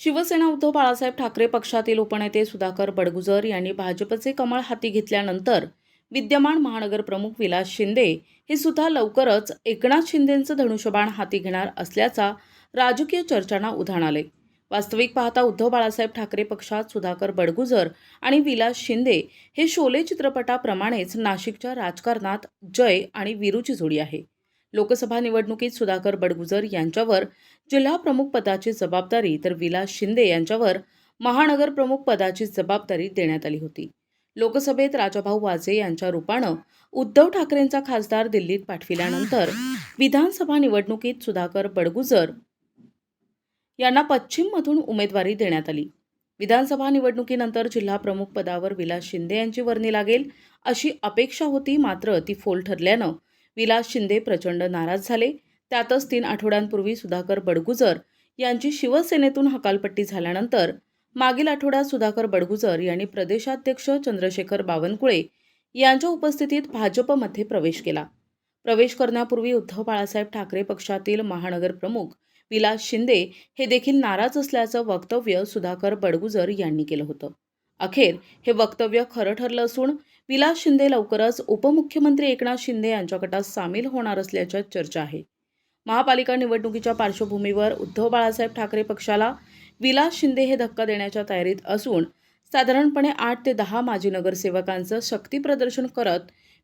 शिवसेना उद्धव बाळासाहेब ठाकरे पक्षातील उपनेते सुधाकर बडगुजर यांनी भाजपचे कमळ हाती घेतल्यानंतर विद्यमान महानगर प्रमुख विलास शिंदे हे सुद्धा लवकरच एकनाथ शिंदेंचं धनुष्यबाण हाती घेणार असल्याचा राजकीय चर्चांना उधाण आले. वास्तविक पाहता उद्धव बाळासाहेब ठाकरे पक्षात सुधाकर बडगुजर आणि विलास शिंदे हे शोले चित्रपटाप्रमाणेच नाशिकच्या राजकारणात जय आणि वीरूची जोडी आहे. लोकसभा निवडणुकीत सुधाकर बडगुजर यांच्यावर जिल्हा प्रमुख पदाची जबाबदारी तर विलास शिंदे यांच्यावर महानगर प्रमुख पदाची जबाबदारी देण्यात आली होती. लोकसभेत राजाभाऊ वाजे यांच्या रूपानं उद्धव ठाकरेंचा खासदार दिल्लीत पाठविल्यानंतर विधानसभा निवडणुकीत सुधाकर बडगुजर यांना पश्चिममधून उमेदवारी देण्यात आली. विधानसभा निवडणुकीनंतर जिल्हा प्रमुख पदावर विलास शिंदे यांची वर्णी लागेल अशी अपेक्षा होती मात्र ती फोल ठरल्यानं विलास शिंदे प्रचंड नाराज झाले. त्यातच तीन आठवड्यांपूर्वी सुधाकर बडगुजर यांची शिवसेनेतून हकालपट्टी झाल्यानंतर मागील आठवड्यात सुधाकर बडगुजर यांनी प्रदेशाध्यक्ष चंद्रशेखर बावनकुळे यांच्या उपस्थितीत भाजपमध्ये प्रवेश केला. प्रवेश करण्यापूर्वी उद्धव बाळासाहेब ठाकरे पक्षातील महानगर प्रमुख विलास शिंदे हे देखील नाराज असल्याचं वक्तव्य सुधाकर बडगुजर यांनी केलं होतं. अखेर हे वक्तव्य खरं ठरलं असून विलास शिंदे लवकरच उपमुख्यमंत्री एकनाथ शिंदे यांच्या गटात सामील होणार असल्याच्या चर्चा आहे. महापालिका निवडणुकीच्या पार्श्वभूमीवर उद्धव बाळासाहेब ठाकरे पक्षाला विलास शिंदे हे धक्का देण्याच्या तयारीत असून साधारणपणे आठ ते दहा माजी नगरसेवकांचं शक्तीप्रदर्शन करत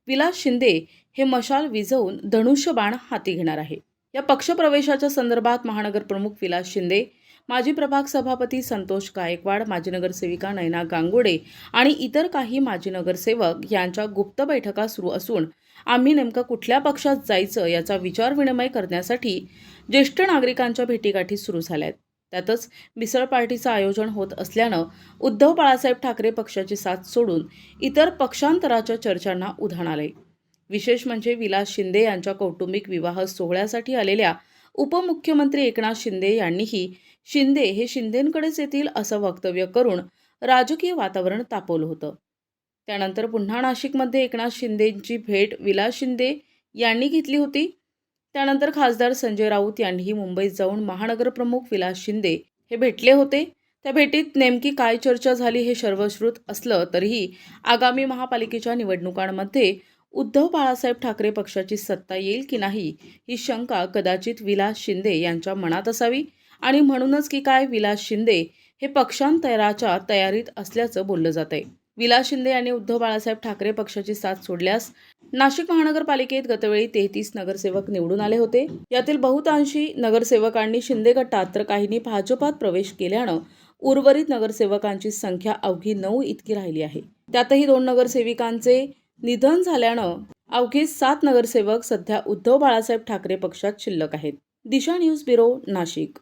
विलास शिंदे हे मशाल विझवून धनुष्यबाण हाती घेणार आहे. या पक्षप्रवेशाच्या संदर्भात महानगर प्रमुख विलास शिंदे माजी प्रभाग सभापती संतोष गायकवाड माजी नगरसेविका नयना गांगुडे आणि इतर काही माजी नगरसेवक यांच्या गुप्त बैठका सुरू असून आम्ही नेमकं कुठल्या पक्षात जायचं याचा विचारविनिमय करण्यासाठी ज्येष्ठ नागरिकांच्या भेटीगाठी सुरू झाल्या आहेत त्यातच मिसळ पार्टीचं आयोजन होत असल्यानं उद्धव बाळासाहेब ठाकरे पक्षाची साथ सोडून इतर पक्षांतराच्या चर्चांना उधाण आले विशेष म्हणजे विलास शिंदे यांच्या कौटुंबिक विवाह सोहळ्यासाठी आलेल्या उपमुख्यमंत्री एकनाथ शिंदे यांनीही शिंदे हे शिंदेंकडेच येतील असं वक्तव्य करून राजकीय वातावरण तापवलं होतं. त्यानंतर पुन्हा नाशिकमध्ये एकनाथ शिंदेंची भेट विलास शिंदे यांनी घेतली होती. त्यानंतर खासदार संजय राऊत यांनीही मुंबईत जाऊन महानगरप्रमुख विलास शिंदे हे भेटले होते. त्या भेटीत नेमकी काय चर्चा झाली हे सर्वश्रुत असलं तरीही आगामी महापालिकेच्या निवडणुकांमध्ये उद्धव बाळासाहेब ठाकरे पक्षाची सत्ता येईल की नाही ही शंका कदाचित विलास शिंदे यांच्या मनात असावी. आणि म्हणूनच की काय विलास शिंदे हे पक्षांतराच्या तयारीत असल्याचं बोललं जात आहे विलास शिंदे यांनी उद्धव बाळासाहेब ठाकरे पक्षाची साथ सोडल्यास नाशिक महानगरपालिकेत गतवेळी तेहतीस नगरसेवक निवडून आले होते. यातील बहुतांशी नगरसेवकांनी शिंदे गटात तर काहींनी भाजपात प्रवेश केल्यानं उर्वरित नगरसेवकांची संख्या अवघी नऊ इतकी राहिली आहे. त्यातही दोन नगरसेविकांचे निधन झाल्यानं अवघे सात नगरसेवक सध्या उद्धव बाळासाहेब ठाकरे पक्षात शिल्लक आहेत. Disha news bureau Nashik.